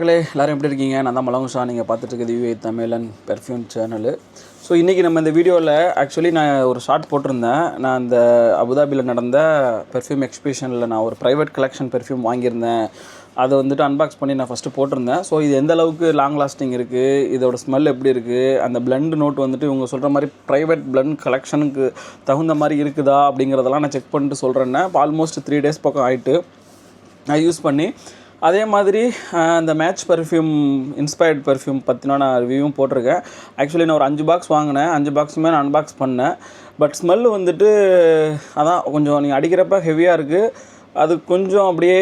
மக்களே எல்லோரும் எப்படி இருக்கீங்க? நான் தான் மலங்குஷா நீங்கள் பார்த்துட்டு இருக்கிறது UA Tamilan perfume channel so இன்றைக்கி நம்ம இந்த வீடியோவில் ஆக்சுவலி நான் ஒரு ஷார்ட் போட்டிருந்தேன். நான் அந்த அபுதாபியில் நடந்த பெர்ஃப்யூம் எக்ஸிபிஷனில் நான் ஒரு ப்ரைவேட் கலெக்ஷன் பெர்ஃப்யூம் வாங்கியிருந்தேன். அதை வந்துட்டு அன்பாக்ஸ் பண்ணி நான் ஃபஸ்ட்டு போட்டிருந்தேன். ஸோ இது எந்த அளவுக்கு லாங் லாஸ்டிங் இருக்குது இதோட ஸ்மெல் எப்படி இருக்குது அந்த பிளண்ட் நோட் வந்துட்டு இவங்க சொல்கிற மாதிரி ப்ரைவேட் பிளண்ட் கலெக்ஷனுக்கு தகுந்த மாதிரி இருக்குதா அப்படிங்கிறதெல்லாம் நான் செக் பண்ணிட்டு சொல்கிறேன்னே ஆல்மோஸ்ட் த்ரீ டேஸ் பக்கம் ஆகிட்டு நான் யூஸ் பண்ணி அதே மாதிரி அந்த மேட்ச் பர்ஃப்யூம் இன்ஸ்பயர்ட் பர்ஃப்யூம் பற்றினா நான் ரிவ்யூவும் போட்டிருக்கேன். ஆக்சுவலி நான் ஒரு அஞ்சு பாக்ஸ் வாங்கினேன். அஞ்சு பாக்ஸுமே நான் அன்பாக்ஸ் பண்ணேன். பட் ஸ்மெல் வந்துட்டு அதான் கொஞ்சம் நீங்கள் அடிக்கிறப்ப ஹெவியாக இருக்குது அது கொஞ்சம் அப்படியே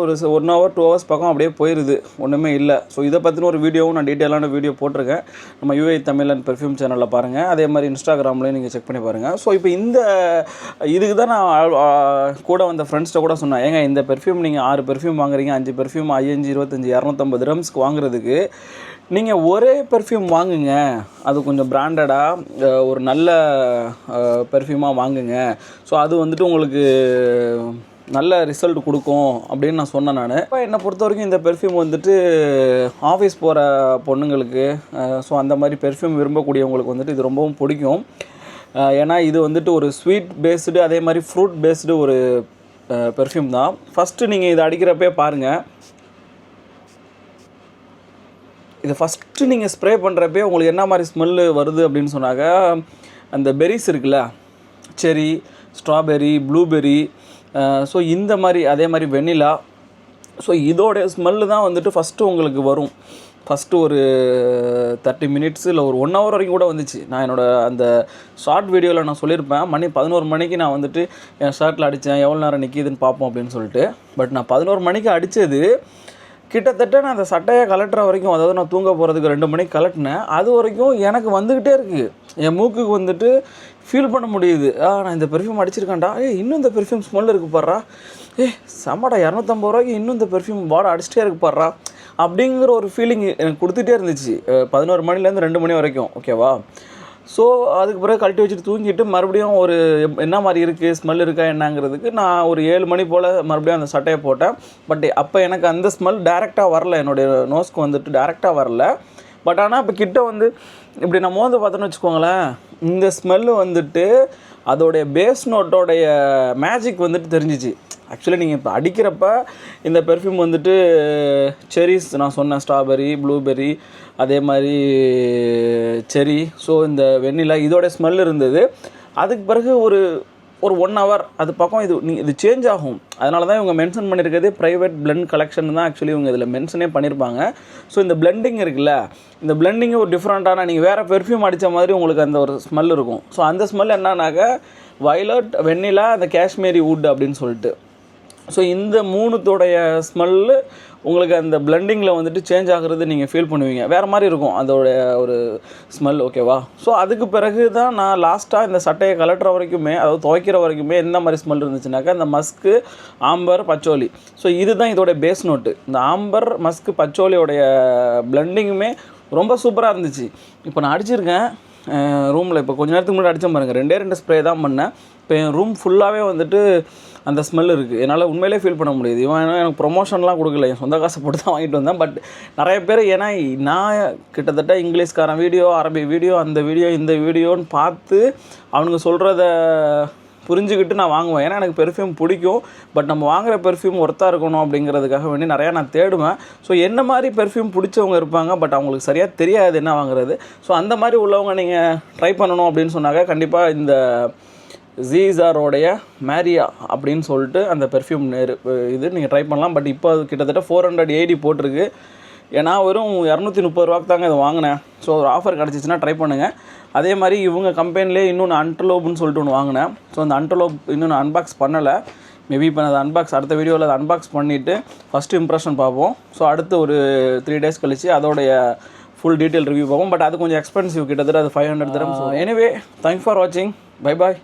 ஒரு ஒன் ஹவர் டூ ஹவர்ஸ் பக்கம் அப்படியே போயிடுது ஒன்றுமே இல்லை. ஸோ இதை பற்றின ஒரு வீடியோவும் நான் டீட்டெயிலான வீடியோ போட்டிருக்கேன். நம்ம யூஏ அண்ட் பெர்ஃப்யூம் சேனலில் பாருங்கள் அதே மாதிரி இன்ஸ்டாகிராம்லேயும் நீங்கள் செக் பண்ணி பாருங்கள் ஸோ இப்போ இந்த இதுக்கு தான் நான் கூட வந்த ஃப்ரெண்ட்ஸ்கிட்ட கூட சொன்னேன். ஏங்க இந்த பெர்ஃப்யூம் நீங்கள் ஆறு பெர்ஃப்யூம் வாங்குறீங்க. அஞ்சு பெர்ஃப்யூம் ஐயஞ்சு இருபத்தஞ்சி இரநூத்தம்பது ரம்ஸ்க்கு வாங்குறதுக்கு நீங்கள் ஒரே பெர்ஃப்யூம் வாங்குங்க. அது கொஞ்சம் பிராண்டடாக ஒரு நல்ல பெர்ஃப்யூமாக வாங்குங்க. ஸோ அது வந்துட்டு உங்களுக்கு நல்ல ரிசல்ட் கொடுக்கும் அப்படின்னு நான் சொன்னேன் நான். இப்போ என்னை பொறுத்த வரைக்கும் இந்த பெர்ஃப்யூம் வந்துட்டு ஆஃபீஸ் போகிற பொண்ணுங்களுக்கு ஸோ அந்த மாதிரி பெர்ஃப்யூம் விரும்பக்கூடியவங்களுக்கு வந்துட்டு இது ரொம்பவும் பிடிக்கும். ஏன்னா இது வந்துட்டு ஒரு ஸ்வீட் பேஸ்டு அதே மாதிரி ஃப்ரூட் பேஸ்டு ஒரு பெர்ஃப்யூம் தான். ஃபஸ்ட்டு நீங்கள் இதை அடிக்கிறப்பே பாருங்கள் இதை ஃபஸ்ட்டு நீங்கள் ஸ்ப்ரே பண்ணுறப்பே உங்களுக்கு என்ன மாதிரி ஸ்மெல்லு வருது அப்படின்னு சொன்னாக்க அந்த பெரிஸ் இருக்குல்ல செரி ஸ்ட்ராபெரி ப்ளூபெரி ஸோ இந்த மாதிரி அதே மாதிரி வெண்ணிலா. ஸோ இதோடைய ஸ்மெல்லு தான் வந்துட்டு ஃபஸ்ட்டு உங்களுக்கு வரும். ஃபஸ்ட்டு ஒரு தேர்ட்டி மினிட்ஸ் இல்லை ஒரு ஒன் ஹவர் வரைக்கும் கூட வந்துச்சு. நான் என்னோடய அந்த ஷார்ட் வீடியோவில் நான் சொல்லியிருப்பேன் மணி பதினோரு மணிக்கு நான் வந்துட்டு என் ஷர்ட்டில் அடித்தேன் எவ்வளோ நேரம் நிற்கிதுன்னு பார்ப்போம் அப்படின்னு சொல்லிட்டு. பட் நான் பதினோரு மணிக்கு அடித்தது கிட்டத்தட்ட நான் அந்த சட்டையை கலட்டுற வரைக்கும் அதாவது நான் தூங்க போகிறதுக்கு ரெண்டு மணிக்கு கலட்டினேன். அது வரைக்கும் எனக்கு வந்துக்கிட்டே இருக்குது என் மூக்குக்கு வந்துட்டு ஃபீல் பண்ண முடியுது. ஆ நான் இந்த பெர்ஃப்யூம் அடிச்சிருக்கேன்டா. ஏ இன்னும் இந்த பெர்ஃப்யூம் ஸ்மெல் இருக்கு பாடுறா ஏ செம்மடா இரநூத்தம்பது ரூபாய்க்கு இன்னும் இந்த பெர்ஃப்யூம் வாடை அடிச்சிட்டே இருக்கு பாடுறா அப்படிங்கிற ஒரு ஃபீலிங் எனக்கு கொடுத்துட்டே இருந்துச்சு. பதினோரு மணிலேருந்து ரெண்டு மணி வரைக்கும். ஓகேவா ஸோ அதுக்கு பிறகு கழட்டி வச்சுட்டு தூங்கிட்டு மறுபடியும் ஒரு என்ன மாதிரி இருக்குது ஸ்மெல் இருக்கா என்னங்கிறதுக்கு நான் ஒரு ஏழு மணி போல் மறுபடியும் அந்த சட்டையை போட்டேன். பட் அப்போ எனக்கு அந்த ஸ்மெல் டேரெக்டாக வரல. என்னுடைய நோஸ்க்கு வந்துட்டு டேரெக்டாக வரல. பட் ஆனால் இப்போ கிட்ட வந்து இப்படி நம்ம வந்து பார்த்தோன்னு வச்சுக்கோங்களேன் இந்த ஸ்மெல்லு வந்துட்டு அதோடைய பேஸ் நோட்டோடைய மேஜிக் வந்துட்டு தெரிஞ்சிச்சு. ஆக்சுவலி நீங்கள் இப்போ அடிக்கிறப்ப இந்த பெர்ஃப்யூம் வந்துட்டு செரிஸ் நான் சொன்னேன் ஸ்ட்ராபெரி ப்ளூபெர்ரி அதே மாதிரி செரி ஸோ இந்த வெண்ணிலா இதோட ஸ்மெல் இருந்தது. அதுக்கு பிறகு ஒரு ஒரு ஒன் ஹவர் அது பக்கம் இது நீ இது சேஞ்ச் ஆகும். அதனால தான் இவங்க மென்ஷன் பண்ணியிருக்கிறது ப்ரைவேட் பிளெண்ட் கலெக்ஷன் தான் ஆக்சுவலி இவங்க இதில் மென்ஷனே பண்ணியிருப்பாங்க ஸோ இந்த பிளெண்டிங் இருக்குல்ல இந்த பிளெண்டிங் ஒரு டிஃப்ரெண்ட்டான நீங்கள் வேறு பெர்ஃப்யூம் அடித்த மாதிரி உங்களுக்கு அந்த ஒரு ஸ்மெல் இருக்கும். ஸோ அந்த ஸ்மெல் என்னன்னாக்க வயலட் வெண்ணிலா அந்த காஷ்மீரி வுட் அப்படின்னு சொல்லிட்டு. ஸோ இந்த மூணுத்தோடைய ஸ்மெல்லு உங்களுக்கு அந்த பிளெண்டிங்கில் வந்துட்டு சேஞ்ச் ஆகுறது நீங்கள் ஃபீல் பண்ணுவீங்க. வேறு மாதிரி இருக்கும். அதோடைய ஒரு ஸ்மெல் ஓகேவா ஸோ அதுக்கு பிறகு தான் நான் லாஸ்ட்டாக இந்த சட்டையை கலட்டுற வரைக்குமே அதாவது துவைக்கிற வரைக்குமே எந்த மாதிரி ஸ்மெல் இருந்துச்சுனாக்கா இந்த மஸ்க்கு ஆம்பர் பச்சோலி ஸோ இதுதான் இதோடைய பேஸ் நோட்டு இந்த ஆம்பர் மஸ்க்கு பச்சோலியோடைய பிளெண்டிங்குமே ரொம்ப சூப்பராக இருந்துச்சு. இப்போ நான் அடிச்சிருக்கேன். ரூமில் இப்போ கொஞ்ச நேரத்துக்கு முன்னாடி அடித்தேன் பாருங்கள் ரெண்டே ரெண்டு ஸ்ப்ரே தான் பண்ணேன். இப்போ என் ரூம் ஃபுல்லாகவே வந்துட்டு அந்த ஸ்மெல் இருக்குது என்னால் உண்மையிலே ஃபீல் பண்ண முடியுது. இவன் ஏன்னா எனக்கு ப்ரொமோஷன்லாம் கொடுக்கல. என் சொந்த காசை போட்டு தான் வாங்கிட்டு வந்தேன். பட் நிறைய பேர் ஏன்னா நான் கிட்டத்தட்ட இங்கிலீஷ்காரன் வீடியோ அரபி வீடியோ அந்த வீடியோ இந்த வீடியோன்னு பார்த்து அவனுங்க சொல்கிறத புரிஞ்சுக்கிட்டு நான் வாங்குவேன். ஏன்னா எனக்கு பெர்ஃப்யூம் பிடிக்கும். பட் நம்ம வாங்குகிற பெர்ஃப்யூம் ஒர்த்தாக இருக்கணும் அப்படிங்கிறதுக்காக வேண்டி நிறையா நான் தேடுவேன். ஸோ என்ன மாதிரி பெர்ஃப்யூம் பிடிச்சவங்க இருப்பாங்க? பட் அவங்களுக்கு சரியாக தெரியாது என்ன வாங்குறது. ஸோ அந்த மாதிரி உள்ளவங்க நீங்கள் ட்ரை பண்ணணும் அப்படின்னு சொன்னாக்க கண்டிப்பாக இந்த ஜீசாரோடைய மேரியா அப்படின்னு சொல்லிட்டு அந்த பெர்ஃப்யூம் நேரு இது நீங்கள் ட்ரை பண்ணலாம். பட் இப்போ அது கிட்டத்தட்ட ஃபோர் ஹண்ட்ரட் எயிட்டி போட்டிருக்கு. ஏன்னா வெறும் இரநூத்தி முப்பது ரூபாய்க்கு தாங்க இதை வாங்கினேன். ஸோ ஒரு ஆஃபர் கிடச்சிச்சின்னா ட்ரை பண்ணுங்கள் அதே மாதிரி இவங்க கம்பெனிலே இன்னொன்று அன்டலோப்னு சொல்லிட்டு ஒன்று வாங்கினேன். ஸோ அந்த அன்டலோப் இன்னும் நான் அன்பாக்ஸ் பண்ணலை. மேபி இப்போ நான் அதை அன்பாக்ஸ் அடுத்த வீடியோவில் அதை அன்பாக்ஸ் பண்ணிவிட்டு ஃபஸ்ட்டு இம்ப்ரெஷன் பார்ப்போம். ஸோ அடுத்து ஒரு த்ரீ டேஸ் கழிச்சு அதோடைய ஃபுல் டீட்டெயில் ரிவ்யூ பார்ப்போம். பட் அது கொஞ்சம் எக்ஸ்பென்சிவ் கிட்டத்தட்ட அது ஃபைவ் ஹண்ட்ரட் தரம் ஸோ எனிவே தேங்க்ஸ் ஃபார் வாட்சிங் பை பாய்